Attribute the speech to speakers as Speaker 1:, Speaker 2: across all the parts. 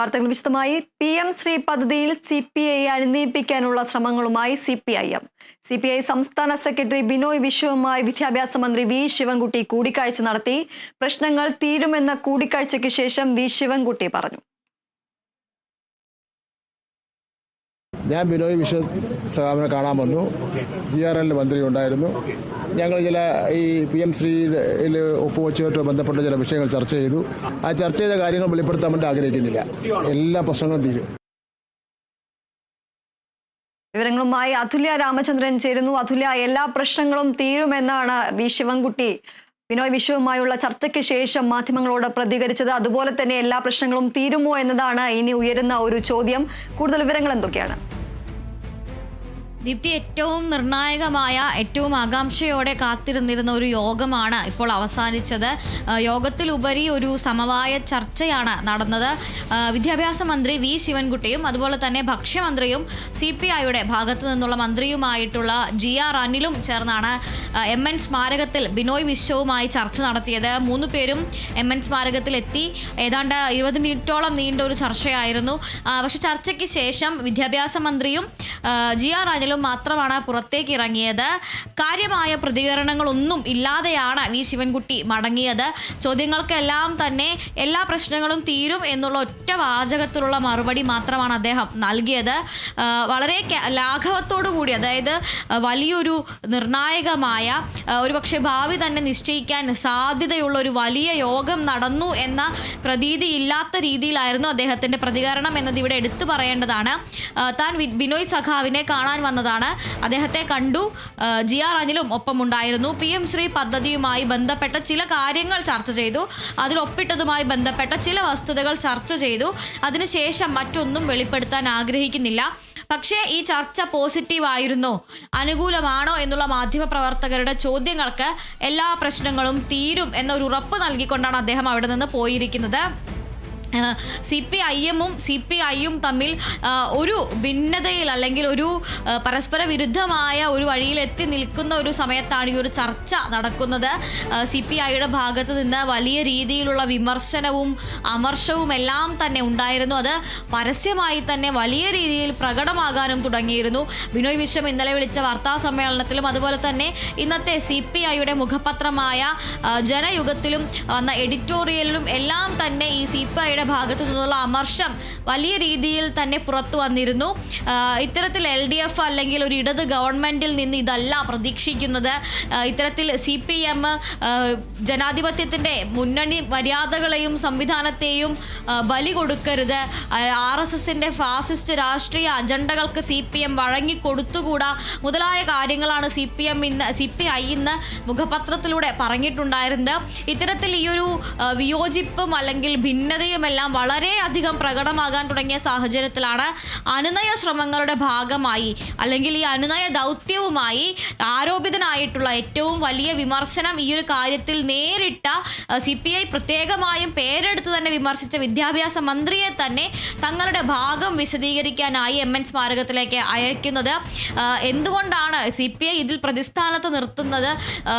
Speaker 1: വാർത്തകൾ വിശദമായി. P M Shri പദ്ധതിയിൽ സി പി ഐ അണിനയിപ്പിക്കാനുള്ള ശ്രമങ്ങളുമായി C P I M. C P I സംസ്ഥാന സെക്രട്ടറി ബിനോയ് വിശ്വവുമായി വിദ്യാഭ്യാസ മന്ത്രി വി ശിവൻകുട്ടി കൂടിക്കാഴ്ച നടത്തി. പ്രശ്നങ്ങൾ തീരുമെന്ന കൂടിക്കാഴ്ചയ്ക്ക് ശേഷം വി ശിവൻകുട്ടി പറഞ്ഞു.
Speaker 2: ഞാൻ ബിനോയ് വിശ്വ സഹാബിനെ കാണാൻ വന്നു. ജി ആർ എല്ലിൽ മന്ത്രി ഉണ്ടായിരുന്നു. ഞങ്ങൾ ചില ഈ പി എം ശ്രീയിൽ ഒപ്പുവെച്ചുമായിട്ട് ബന്ധപ്പെട്ട ചില വിഷയങ്ങൾ ചർച്ച ചെയ്തു. ആ ചർച്ച ചെയ്ത കാര്യങ്ങൾ വെളിപ്പെടുത്താൻ വേണ്ടി ആഗ്രഹിക്കുന്നില്ല. എല്ലാ പ്രശ്നങ്ങളും തീരും.
Speaker 1: വിവരങ്ങളുമായി അതുല്യ രാമചന്ദ്രൻ ചേരുന്നു. അതുല്യ എല്ലാ പ്രശ്നങ്ങളും തീരുമെന്നാണ് വി ശിവൻകുട്ടി. വിനോയ് വിശ്വവുമായുള്ള ചർച്ചയ്ക്ക് ശേഷം മാധ്യമങ്ങളോട് പ്രതികരിച്ചത് അതുപോലെ തന്നെ എല്ലാ പ്രശ്നങ്ങളും തീരുമോ എന്നതാണ് ഇനി ഉയരുന്ന ഒരു ചോദ്യം. കൂടുതൽ വിവരങ്ങൾ എന്തൊക്കെയാണ്?
Speaker 3: ദീപ്തി ഏറ്റവും നിർണായകമായ ഏറ്റവും ആകാംക്ഷയോടെ കാത്തിരുന്നിരുന്ന ഒരു യോഗമാണ് ഇപ്പോൾ അവസാനിച്ചത്. യോഗത്തിലുപരി ഒരു സമവായ ചർച്ചയാണ് നടന്നത്. വിദ്യാഭ്യാസ മന്ത്രി വി ശിവൻകുട്ടിയും അതുപോലെ തന്നെ ഭക്ഷ്യമന്ത്രിയും സി പി ഐയുടെ ഭാഗത്തു നിന്നുള്ള മന്ത്രിയുമായിട്ടുള്ള ജി ആർ അനിലും ചേർന്നാണ് എം എൻ സ്മാരകത്തിൽ ബിനോയ് വിശ്വവുമായി ചർച്ച നടത്തിയത്. മൂന്ന് പേരും എം എൻ സ്മാരകത്തിൽ എത്തി ഏതാണ്ട് ഇരുപത് മിനിറ്റോളം നീണ്ട ഒരു ചർച്ചയായിരുന്നു. പക്ഷേ ചർച്ചയ്ക്ക് ശേഷം വിദ്യാഭ്യാസ മന്ത്രിയും ജി ആർ അനിലും മാത്രമാണ് പുറത്തേക്ക് ഇറങ്ങിയത്. കാര്യമായ പ്രതികരണങ്ങളൊന്നും ഇല്ലാതെയാണ് വി. ശിവൻകുട്ടി മടങ്ങിയത്. ചോദ്യങ്ങൾക്കെല്ലാം തന്നെ എല്ലാ പ്രശ്നങ്ങളും തീരും എന്നുള്ള ഒറ്റ വാചകത്തിലുള്ള മറുപടി മാത്രമാണ് അദ്ദേഹം നൽകിയത്. വളരെ ലാഘവത്തോടു കൂടി അതായത് വലിയൊരു നിർണായകമായ ഒരുപക്ഷെ ഭാവി തന്നെ നിശ്ചയിക്കാൻ സാധ്യതയുള്ള ഒരു വലിയ യോഗം നടന്നു എന്ന പ്രതീതി ഇല്ലാത്ത രീതിയിലായിരുന്നു അദ്ദേഹത്തിന്റെ പ്രതികരണം എന്നത് ഇവിടെ എടുത്തു പറയേണ്ടതാണ്. താൻ ബിനോയ് സഖാവിനെ കാണാൻ വന്നതാണ് അദ്ദേഹത്തെ കണ്ടു. ജി ആർ അനിലും ഒപ്പമുണ്ടായിരുന്നു. പി എം ശ്രീ പദ്ധതിയുമായി ബന്ധപ്പെട്ട ചില കാര്യങ്ങൾ ചർച്ച ചെയ്തു. അതിൽ ഒപ്പിട്ടതുമായി ബന്ധപ്പെട്ട ചില വസ്തുതകൾ ചർച്ച ചെയ്തു. അതിനുശേഷം മറ്റൊന്നും വെളിപ്പെടുത്താൻ ആഗ്രഹിക്കുന്നില്ല. പക്ഷേ ഈ ചർച്ച പോസിറ്റീവ് ആയിരുന്നോ. അനുകൂലമാണോ എന്നുള്ള മാധ്യമ പ്രവർത്തകരുടെ ചോദ്യങ്ങൾക്ക് എല്ലാ പ്രശ്നങ്ങളും തീരും എന്നൊരു ഉറപ്പ് നൽകിക്കൊണ്ടാണ് അദ്ദേഹം അവിടെ നിന്ന് പോയിരിക്കുന്നത്. സി പി ഐ എമ്മും സി പി ഐയും തമ്മിൽ ഒരു ഭിന്നതയിൽ അല്ലെങ്കിൽ ഒരു പരസ്പര വിരുദ്ധമായ ഒരു വഴിയിൽ എത്തി നിൽക്കുന്ന ഒരു സമയത്താണ് ഈ ഒരു ചർച്ച നടക്കുന്നത്. സി പി ഐയുടെ ഭാഗത്ത് നിന്ന് വലിയ രീതിയിലുള്ള വിമർശനവും അമർഷവും എല്ലാം തന്നെ ഉണ്ടായിരുന്നു. അത് പരസ്യമായി തന്നെ വലിയ രീതിയിൽ പ്രകടമാകാനും തുടങ്ങിയിരുന്നു. ബിനോയ് വിശ്വം ഇന്നലെ വിളിച്ച വാർത്താ സമ്മേളനത്തിലും അതുപോലെ തന്നെ ഇന്നത്തെ സി പി ഐയുടെ മുഖപത്രമായ ജനയുഗത്തിലും വന്ന എഡിറ്റോറിയലിലും എല്ലാം തന്നെ ഈ സി പി ഐയുടെ ഭാഗത്തു നിന്നുള്ള അമർഷം വലിയ രീതിയിൽ തന്നെ പുറത്തു വന്നിരുന്നു. ഇത്തരത്തിൽ എൽ ഡി എഫ് അല്ലെങ്കിൽ ഒരു ഇടത് ഗവൺമെന്റിൽ നിന്ന് ഇതല്ല പ്രതീക്ഷിക്കുന്നത്. ഇത്തരത്തിൽ സി പി എം ജനാധിപത്യത്തിന്റെ മുന്നണി മര്യാദകളെയും സംവിധാനത്തെയും ബലി കൊടുക്കരുത്. ആർ എസ് എസിന്റെ ഫാസിസ്റ്റ് രാഷ്ട്രീയ അജണ്ടകൾക്ക് സി പി എം വഴങ്ങിക്കൊടുത്തുകൂടാ മുതലായ കാര്യങ്ങളാണ് സി പി എം ഇന്ന് സി പി ഐ ഇന്ന് മുഖപത്രത്തിലൂടെ പറഞ്ഞിട്ടുണ്ടായിരുന്നത്. ഇത്തരത്തിൽ ഈ ഒരു വിയോജിപ്പും അല്ലെങ്കിൽ ഭിന്നതയും എല്ലാം വളരെയധികം പ്രകടമാകാൻ തുടങ്ങിയ സാഹചര്യത്തിലാണ് അനുനയ ശ്രമങ്ങളുടെ ഭാഗമായി അല്ലെങ്കിൽ ഈ അനുനയ ദൗത്യവുമായി ആരോപിതനായിട്ടുള്ള ഏറ്റവും വലിയ വിമർശനം ഈ ഒരു കാര്യത്തിൽ നേരിട്ട സി പി ഐ പ്രത്യേകമായും പേരെടുത്ത് തന്നെ വിമർശിച്ച വിദ്യാഭ്യാസ മന്ത്രിയെ തന്നെ തങ്ങളുടെ ഭാഗം വിശദീകരിക്കാനായി എം എൻ സ്മാരകത്തിലേക്ക് അയക്കുന്നത്. എന്തുകൊണ്ടാണ് സി പി ഐ ഇതിൽ പ്രതിസ്ഥാനത്ത് നിർത്തുന്നത്?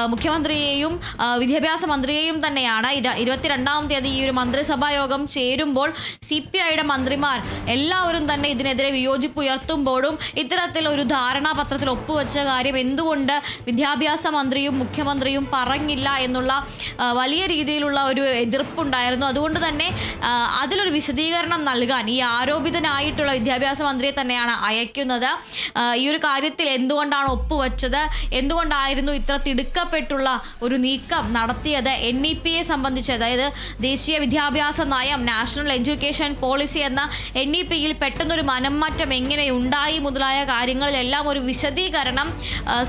Speaker 3: മുഖ്യമന്ത്രിയെയും വിദ്യാഭ്യാസ മന്ത്രിയെയും തന്നെയാണ്. ഇര- ഇരുപത്തിരണ്ടാം തീയതി ഈ ഒരു മന്ത്രിസഭാ യോഗം ചേരുമ്പോൾ സി പി ഐയുടെ മന്ത്രിമാർ എല്ലാവരും തന്നെ ഇതിനെതിരെ വിയോജിപ്പ് ഉയർത്തുമ്പോഴും ഇത്തരത്തിൽ ഒരു ധാരണാപത്രത്തിൽ ഒപ്പുവെച്ച കാര്യം എന്തുകൊണ്ട് വിദ്യാഭ്യാസ മന്ത്രിയും മുഖ്യമന്ത്രിയും പറഞ്ഞില്ല എന്നുള്ള വലിയ രീതിയിലുള്ള ഒരു എതിർപ്പുണ്ടായിരുന്നു. അതുകൊണ്ട് തന്നെ അതിലൊരു വിശദീകരണം നൽകാൻ ഈ ആരോപിതനായിട്ടുള്ള വിദ്യാഭ്യാസ മന്ത്രിയെ തന്നെയാണ് അയക്കുന്നത്. ഈ ഒരു കാര്യത്തിൽ എന്തുകൊണ്ടാണ് ഒപ്പുവെച്ചത്? എന്തുകൊണ്ടായിരുന്നു ഇത്ര തിടുക്കപ്പെട്ടുള്ള ഒരു നീക്കം നടത്തിയത്? എൻ ഇ പിയെ സംബന്ധിച്ച് അതായത് ദേശീയ വിദ്യാഭ്യാസ നയം നാഷണൽ എഡ്യൂക്കേഷൻ പോളിസി എന്ന എൻ ഇ പിയിൽ പെട്ടെന്നൊരു മനംമാറ്റം എങ്ങനെ ഉണ്ടായി മുതലായ കാര്യങ്ങളിലെല്ലാം ഒരു വിശദീകരണം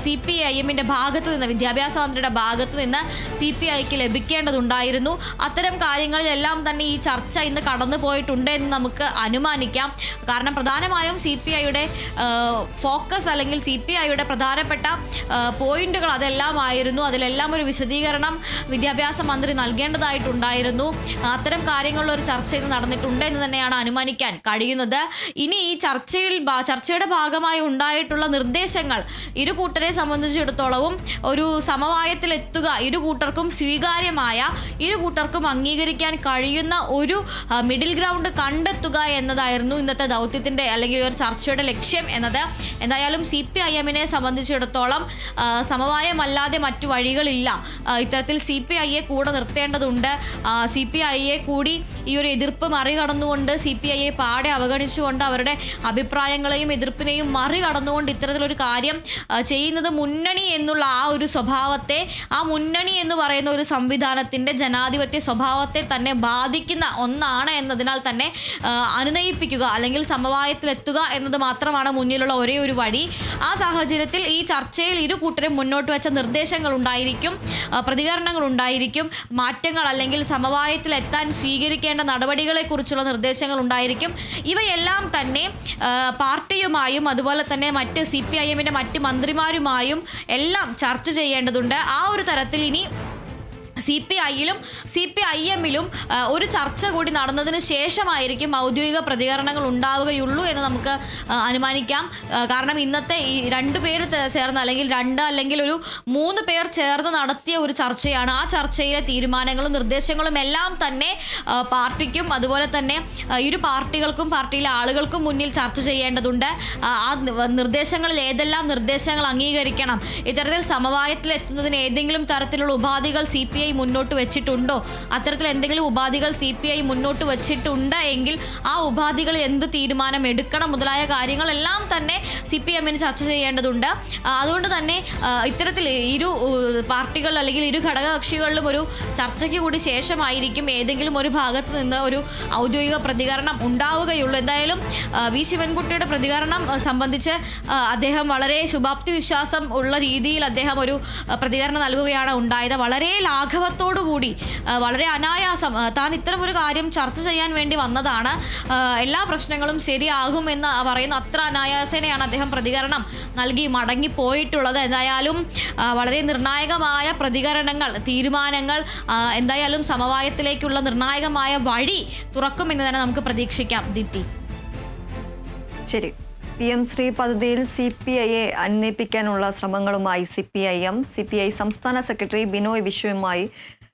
Speaker 3: സി പി ഐ എമ്മിന്റെ ഭാഗത്ത് നിന്ന് വിദ്യാഭ്യാസ മന്ത്രിയുടെ ഭാഗത്ത് നിന്ന് സി പി ഐക്ക് ലഭിക്കേണ്ടതുണ്ടായിരുന്നു. അത്തരം കാര്യങ്ങളിലെല്ലാം തന്നെ ഈ ചർച്ച ഇന്ന് കടന്നു പോയിട്ടുണ്ട് എന്ന് നമുക്ക് അനുമാനിക്കാം. കാരണം പ്രധാനമായും സി പി ഐയുടെ ഫോക്കസ് അല്ലെങ്കിൽ സി പി ഐയുടെ പ്രധാനപ്പെട്ട പോയിന്റുകൾ അതെല്ലാം ആയിരുന്നു. അതിലെല്ലാം ഒരു വിശദീകരണം വിദ്യാഭ്യാസ മന്ത്രി നൽകേണ്ടതായിട്ടുണ്ടായിരുന്നു. അത്തരം കാര്യങ്ങളിലൊരു ചർച്ച ചെയ്ത് നടന്നിട്ടുണ്ട് എന്ന് തന്നെയാണ് അനുമാനിക്കാൻ കഴിയുന്നത്. ഇനി ഈ ചർച്ചയിൽ ചർച്ചയുടെ ഭാഗമായി ഉണ്ടായിട്ടുള്ള നിർദ്ദേശങ്ങൾ ഇരു കൂട്ടരെ സംബന്ധിച്ചിടത്തോളവും ഒരു സമവായത്തിലെത്തുക ഇരു കൂട്ടർക്കും സ്വീകാര്യമായ ഇരു കൂട്ടർക്കും അംഗീകരിക്കാൻ കഴിയുന്ന ഒരു മിഡിൽ ഗ്രൗണ്ട് കണ്ടെത്തുക എന്നതായിരുന്നു ഇന്നത്തെ ദൗത്യത്തിന്റെ അല്ലെങ്കിൽ ഒരു ചർച്ചയുടെ ലക്ഷ്യം എന്നത്. എന്തായാലും സി പി ഐ എമ്മിനെ സംബന്ധിച്ചിടത്തോളം സമവായമല്ലാതെ മറ്റു വഴികളില്ല. ഇത്തരത്തിൽ സി പി ഐയെ കൂടെ നിർത്തേണ്ടതുണ്ട്. സി പി ഐയെ കൂടി ഈ ഒരു എതിർപ്പ് മറികടന്നുകൊണ്ട് സി പി ഐയെ പാടെ അവഗണിച്ചുകൊണ്ട് അവരുടെ അഭിപ്രായങ്ങളെയും എതിർപ്പിനെയും മറികടന്നുകൊണ്ട് ഇത്തരത്തിലൊരു കാര്യം ചെയ്യുന്നത് മുന്നണി എന്നുള്ള ആ ഒരു സ്വഭാവത്തെ ആ മുന്നണി എന്ന് പറയുന്ന ഒരു സംവിധാനത്തിന്റെ ജനാധിപത്യ സ്വഭാവത്തെ തന്നെ ബാധിക്കുന്ന ഒന്നാണ് എന്നതിനാൽ തന്നെ അനുനയിപ്പിക്കുക അല്ലെങ്കിൽ സമവായത്തിലെത്തുക എന്നത് മാത്രമാണ് മുന്നിലുള്ള ഒരേ ഒരു വഴി. ആ സാഹചര്യത്തിൽ ഈ ചർച്ചയിൽ ഇരു കൂട്ടരും മുന്നോട്ട് വെച്ച നിർദ്ദേശങ്ങൾ ഉണ്ടായിരിക്കും പ്രതികരണങ്ങൾ ഉണ്ടായിരിക്കും. മാറ്റങ്ങൾ അല്ലെങ്കിൽ സമവായത്തിലെത്താൻ സ്വീകരിക്കേണ്ട നടപടികളെക്കുറിച്ചുള്ള നിർദ്ദേശങ്ങൾ ഉണ്ടായിരിക്കും ഇവയെല്ലാം തന്നെ പാർട്ടിയുമായും അതുപോലെ തന്നെ മറ്റ് സി പി ഐ എമ്മിന്റെ മറ്റ് മന്ത്രിമാരുമായും എല്ലാം ചർച്ച ചെയ്യേണ്ടതുണ്ട്. ആ ഒരു തരത്തിൽ ഇനി സി പി ഐയിലും സി പി ഐ എമ്മിലും ഒരു ചർച്ച കൂടി നടന്നതിന് ശേഷമായിരിക്കും ഔദ്യോഗിക പ്രതികരണങ്ങൾ ഉണ്ടാവുകയുള്ളൂ എന്ന് നമുക്ക് അനുമാനിക്കാം. കാരണം ഇന്നത്തെ ഈ രണ്ട് പേര് ചേർന്ന് അല്ലെങ്കിൽ രണ്ട് അല്ലെങ്കിൽ ഒരു മൂന്ന് പേർ ചേർന്ന് നടത്തിയ ഒരു ചർച്ചയാണ്. ആ ചർച്ചയിലെ തീരുമാനങ്ങളും നിർദ്ദേശങ്ങളും എല്ലാം തന്നെ പാർട്ടിക്കും അതുപോലെ തന്നെ ഇരു പാർട്ടികൾക്കും പാർട്ടിയിലെ ആളുകൾക്കും മുന്നിൽ ചർച്ച ചെയ്യേണ്ടതുണ്ട്. ആ നിർദ്ദേശങ്ങളിൽ ഏതെല്ലാം നിർദ്ദേശങ്ങൾ അംഗീകരിക്കണം ഇത്തരത്തിൽ സമവായത്തിൽ എത്തുന്നതിന് ഏതെങ്കിലും തരത്തിലുള്ള ഉപാധികൾ സി പി ഐ മുന്നോട്ട് വെച്ചിട്ടുണ്ടോ? അത്തരത്തിൽ എന്തെങ്കിലും ഉപാധികൾ സി പി ഐ മുന്നോട്ട് വെച്ചിട്ടുണ്ട് എങ്കിൽ ആ ഉപാധികൾ എന്ത് തീരുമാനം എടുക്കണം മുതലായ കാര്യങ്ങളെല്ലാം തന്നെ സി പി എമ്മിന് ചർച്ച ചെയ്യേണ്ടതുണ്ട്. അതുകൊണ്ട് തന്നെ ഇത്തരത്തിൽ ഇരു പാർട്ടികൾ അല്ലെങ്കിൽ ഇരു ഘടകകക്ഷികളിലും ഒരു ചർച്ചയ്ക്ക് കൂടി ശേഷമായിരിക്കും ഏതെങ്കിലും ഒരു ഭാഗത്ത് നിന്ന് ഒരു ഔദ്യോഗിക പ്രതികരണം ഉണ്ടാവുകയുള്ളൂ. എന്തായാലും വി ശിവൻകുട്ടിയുടെ പ്രതികരണം സംബന്ധിച്ച് അദ്ദേഹം വളരെ ശുഭാപ്തി വിശ്വാസം ഉള്ള രീതിയിൽ അദ്ദേഹം ഒരു പ്രതികരണം നൽകുകയാണ് ഉണ്ടായത്. വളരെ ലാഘവത്തോടുകൂടി വളരെ അനായാസം താൻ ഇത്തരം ഒരു കാര്യം ചർച്ച ചെയ്യാൻ വേണ്ടി വന്നതാണ്. എല്ലാ പ്രശ്നങ്ങളും ശരിയാകുമെന്ന് പറയുന്ന അത്ര അനായാസേനയാണ് അദ്ദേഹം പ്രതികരണം നൽകി മടങ്ങിപ്പോയിട്ടുള്ളത്. എന്തായാലും വളരെ നിർണായകമായ പ്രതികരണങ്ങൾ തീരുമാനങ്ങൾ എന്തായാലും സമവായത്തിലേക്കുള്ള നിർണായകമായ വഴി തുറക്കുമെന്ന് തന്നെ നമുക്ക് പ്രതീക്ഷിക്കാം. ദീപ്തി.
Speaker 1: ശരി. പി എം ശ്രീ പദ്ധതിയിൽ സി പി ഐയെ അന്വേപ്പിക്കാനുള്ള ശ്രമങ്ങളുമായി C P I M C P I സംസ്ഥാന സെക്രട്ടറി ബിനോയ് വിശ്വയുമായി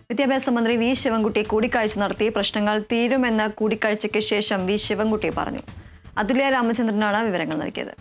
Speaker 1: വിദ്യാഭ്യാസ മന്ത്രി വി ശിവൻകുട്ടി കൂടിക്കാഴ്ച നടത്തി. പ്രശ്നങ്ങൾ തീരുമെന്ന കൂടിക്കാഴ്ചയ്ക്ക് ശേഷം വി ശിവൻകുട്ടി പറഞ്ഞു. അതുല്യ രാമചന്ദ്രനാണ് വിവരങ്ങൾ നൽകിയത്.